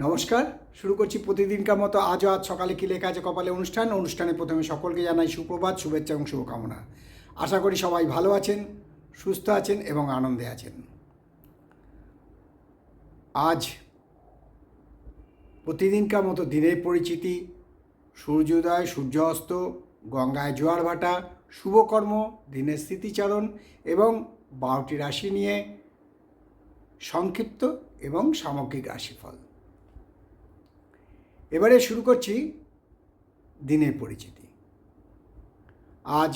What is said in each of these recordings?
নমস্কার, শুরু করছি প্রতিদিনকার মতো আজও আজ সকালে কি লেখা আছে কপালে অনুষ্ঠান। অনুষ্ঠানে প্রথমে সকলকে জানাই সুপ্রভাত, শুভেচ্ছা এবং শুভকামনা। আশা করি সবাই ভালো আছেন, সুস্থ আছেন এবং আনন্দে আছেন। আজ প্রতিদিনকার মতো দিনের পরিচিতি, সূর্যোদয় সূর্য অস্ত গঙ্গায় জোয়ার ভাটা, শুভকর্ম, দিনের স্মৃতিচারণ এবং বারোটি রাশি নিয়ে সংক্ষিপ্ত এবং সামগ্রিক রাশিফল। এবারে শুরু করছি দিনের পরিচিতি। আজ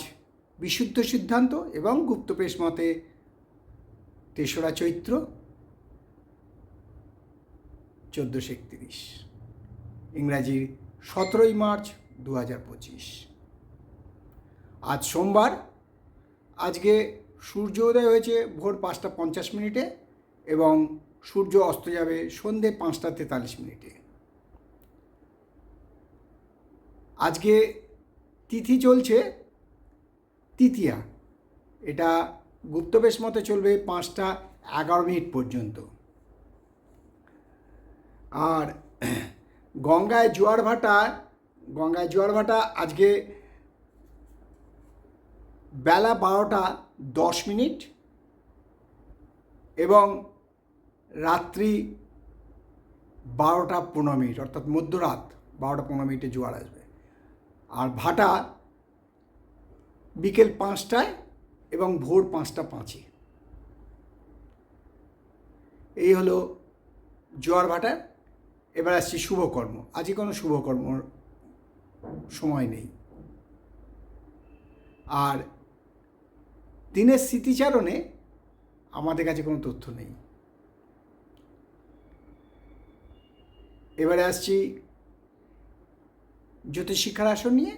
বিশুদ্ধ সিদ্ধান্ত এবং গুপ্তপ্রেস মতে তেসরা চৈত্র চোদ্দোশো একত্রিশ, ইংরাজির সতেরোই মার্চ দু হাজার পঁচিশ। আজ সোমবার, আজকে সূর্য উদয় হয়েছে ভোর পাঁচটা পঞ্চাশ মিনিটে এবং সূর্য অস্ত যাবে সন্ধে পাঁচটা তেতাল্লিশ মিনিটে। আজকে তিথি চলছে তৃতীয়া। এটা গুপ্তবেশ মতে চলবে পাঁচটা এগারো মিনিট পর্যন্ত। আর গঙ্গায় জোয়ার ভাটা, গঙ্গায় জোয়ার ভাটা আজকে বেলা বারোটা দশ মিনিট এবং রাত্রি বারোটা পনেরো মিনিট, অর্থাৎ মধ্যরাত বারোটা পনেরো মিনিটে জোয়ার আসবে। আর ভাটা বিকেল পাঁচটায় এবং ভোর পাঁচটা পাঁচে। এই হলো জোয়ার ভাটার এবার আসছি শুভকর্ম। আজকে কোনো শুভকর্মর সময় নেই। আর দিনের স্মৃতিচারণে আমাদের কাছে কোনো তথ্য নেই। এবারে আসছি জ্যোতিষশিক্ষার আসন নিয়ে?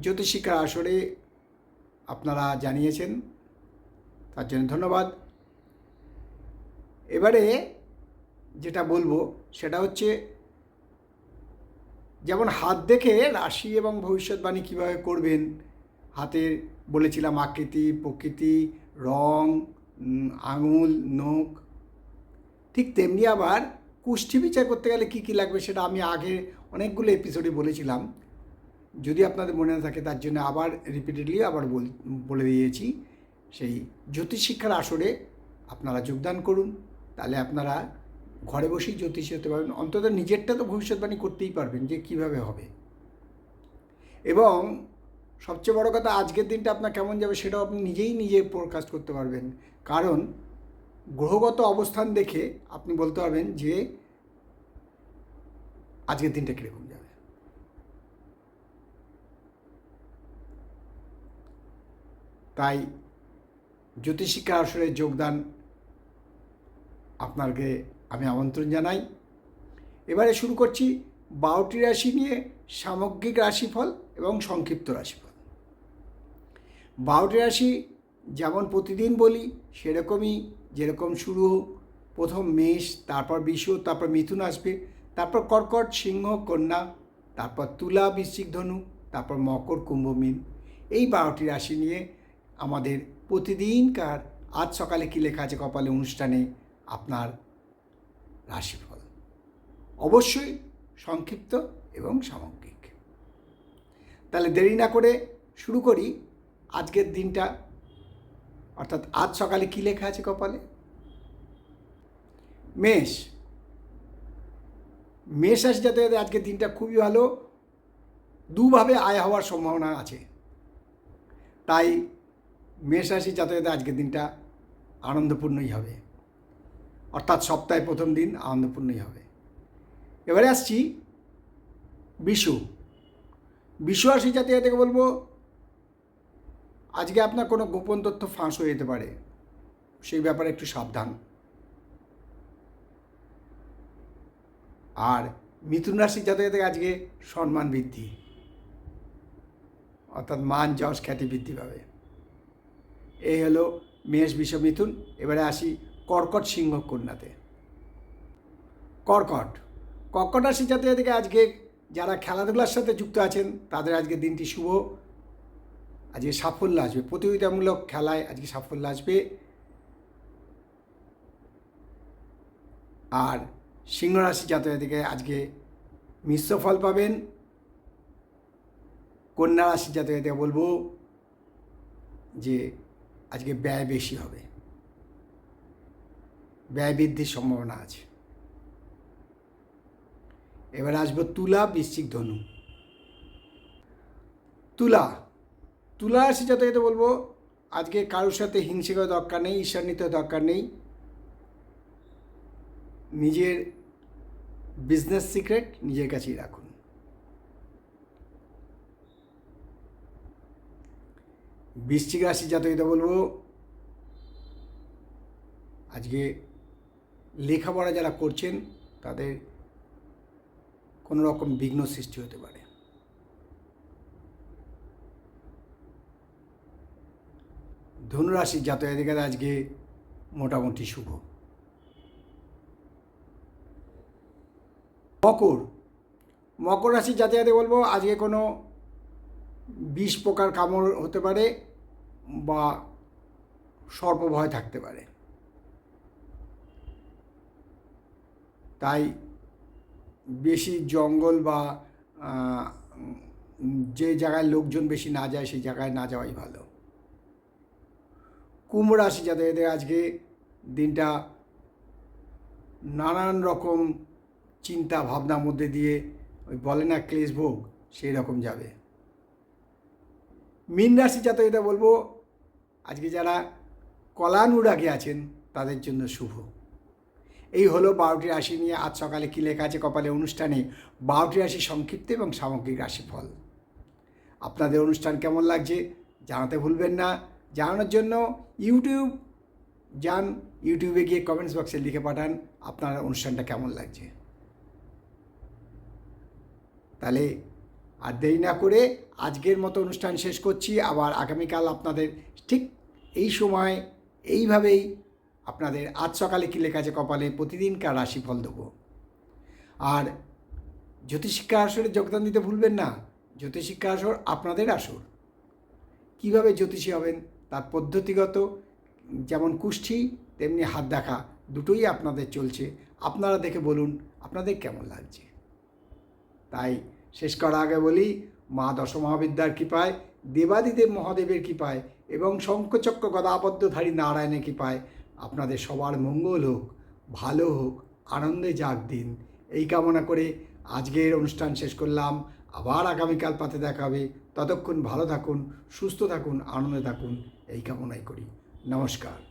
জ্যোতিষশিক্ষার আসরে আপনারা জানিয়েছেন, তার জন্য ধন্যবাদ। এবারে যেটা বলব, সেটা হচ্ছে যেমন হাত দেখে রাশি এবং ভবিষ্যৎবাণী কীভাবে করবেন হাতের বলেছিলাম আকৃতি, প্রকৃতি, রং আঙুল, নখ, ঠিক তেমনি আবার কুষ্ঠি বিচার করতে গেলে কী কী লাগবে সেটা আমি আগে অনেকগুলো এপিসোডে বলেছিলাম। যদি আপনাদের মনে না থাকে তার জন্য আবার রিপিটেডলি আবার বল- দিয়েছি। সেই জ্যোতিষ শিক্ষার আসরে আপনারা যোগদান করুন। তাহলে আপনারা ঘরে বসেই জ্যোতিষী হতে পারবেন। অন্তত নিজেরটা তো ভবিষ্যৎবাণী করতেই পারবেন যে কীভাবে হবে। এবং সবচেয়ে বড় কথা, আজকের দিনটা আপনার কেমন যাবে সেটাও আপনি নিজেই নিজে প্রকাশ করতে পারবেন। কারণ গ্রহগত অবস্থান দেখে আপনি বলতে পারবেন যে আজকের দিনটা কীরকম যাবে। তাই জ্যোতিষিক্ষা আসরে যোগদান আপনাকে আমি আমন্ত্রণ জানাই। এবারে শুরু করছি বারোটি রাশি নিয়ে সামগ্রিক রাশিফল এবং সংক্ষিপ্ত রাশিফল। বারোটি রাশি যেমন প্রতিদিন বলি, সেরকমই যেরকম শুরু প্রথম মেষ, তারপর বিষ, তারপর মিথুন আসবে, তারপর কর্কট, সিংহ, কন্যা, তারপর তুলা, বৃশ্চিক ধনু, তারপর মকর, কুম্ভ, মীন। এই বারোটি রাশি নিয়ে আমাদের প্রতিদিনকার আজ সকালে কী লেখা আছে কপালে অনুষ্ঠানে? আপনার রাশিফল। অবশ্যই সংক্ষিপ্ত এবং সামগ্রিক। তাহলে দেরি না করে শুরু করি। আজকের দিনটা অর্থাৎ আজ সকালে কী লেখা আছে কপালে? মেষ। মেষ রাশি যাতে আজকের দিনটা খুবই ভালো। দুভাবে আয় হওয়ার সম্ভাবনা আছে। তাই মেষ রাশি যাতায়াতে আজকের দিনটা আনন্দপূর্ণই হবে। অর্থাৎ সপ্তাহে প্রথম দিন আনন্দপূর্ণই হবে। এবারে আসছি বিশু। বিশু রাশি জাতীয় বলব আজকে আপনার কোনো গোপন তথ্য ফাঁস হয়ে যেতে পারে। সেই ব্যাপারে একটু সাবধান। আর মিথুন রাশি থেকে আজকে সম্মান বৃদ্ধি। অর্থাৎ মান, যশ, খ্যাতি বৃদ্ধি পাবে। এই হলো মেষ, বিষ, মিথুন। এবারে আসি কর্কট সিংহ কন্যাতে। কর্কট। কর্কট রাশি থেকে আজকে যারা খেলাধুলার সাথে যুক্ত আছেন, তাদের আজকে দিনটি শুভ। আজকে সাফল্য আসবে। প্রতিযোগিতামূলক খেলায় আজকে সাফল্য আসবে। আর সিংহ রাশি জাতকে আজকে মিশ্র ফল পাবেন। কন্যা রাশি জাতকে বলব যে আজকে ব্যয় বেশি হবে। ব্যয় বৃদ্ধির সম্ভাবনা আছে। এবার আসব তুলা বৃশ্চিক ধনু। তুলা তুলা রাশি জাতকে বলব, আজকে কারোর সাথে হিংসে করার দরকার নেই, ঈর্ষান্বিত দরকার নেই। নিজের বিজনেস সিক্রেট নিজের কাছেই রাখুন। বৃশ্চিক রাশি জাতকটা বলব, আজকে লেখাপড়া যারা করছেন, তাদের কোনো রকম বিঘ্ন সৃষ্টি হতে পারে। ধনুরাশির জাতকের আজকে মোটামুটি শুভ। মকর। মকর রাশির জাতকে বলব, আজকে কোনো বিষ পোকার কামড় হতে পারে বা সর্প ভয় থাকতে পারে। তাই বেশি জঙ্গল বা যে জায়গায় লোকজন বেশি না যায়, সেই জায়গায় না যাওয়াই ভালো। কুম্ভ রাশি যাদের এদের আজকে দিনটা নানান রকম চিন্তা ভাবনার মধ্যে দিয়ে ওই বলে না ক্লেশ ভোগ, সেই রকম যাবে। মীন রাশি জাতকরা বলব, আজকে যারা কলানুরাগে আছেন, তাদের জন্য শুভ। এই হলো বারোটি রাশি নিয়ে আজ সকালে কী লেখা আছে কপালে অনুষ্ঠানে বারোটি রাশি সংক্ষিপ্ত এবং সামগ্রিক রাশিফল। আপনাদের অনুষ্ঠান কেমন লাগছে জানাতে ভুলবেন না। জানানোর জন্য ইউটিউব, যান ইউটিউবে গিয়ে কমেন্টস বক্সে লিখে পাঠান আপনার অনুষ্ঠানটা কেমন লাগছে। তাহলে আর দেরি না করে আজকের মতো অনুষ্ঠান শেষ করছি। আবার আগামীকাল আপনাদের ঠিক এই সময় এইভাবেই আপনাদের আজ সকালে কী লেখা আছে কপালে প্রতিদিনকার রাশিফল দেবো। আর জ্যোতিষিক্ষা আসরে যোগদান দিতে ভুলবেন না। জ্যোতিষিক্ষা আসর আপনাদের আসর। কীভাবে জ্যোতিষী হবেন তার পদ্ধতিগত যেমন কুষ্ঠি, তেমনি হাত দেখা দুটোই আপনাদের চলছে। আপনারা দেখে বলুন, আপনাদের কেমন লাগছে? তাই শেষ করার আগে বলি, মা দশমহাবিদ্যার কৃপায়, দেবাদিদেব মহাদেবের কৃপায় এবং শঙ্খচক্র গদাবদ্ধধারী নারায়ণের কৃপায় আপনাদের সবার মঙ্গল হোক, ভালো হোক, আনন্দে যাক দিন। এই কামনা করে আজকের অনুষ্ঠান শেষ করলাম। আবার আগামীকাল পাতে দেখা হবে। ততক্ষণ ভালো থাকুন, সুস্থ থাকুন, আনন্দে থাকুন। এই কামনাই করি নমস্কার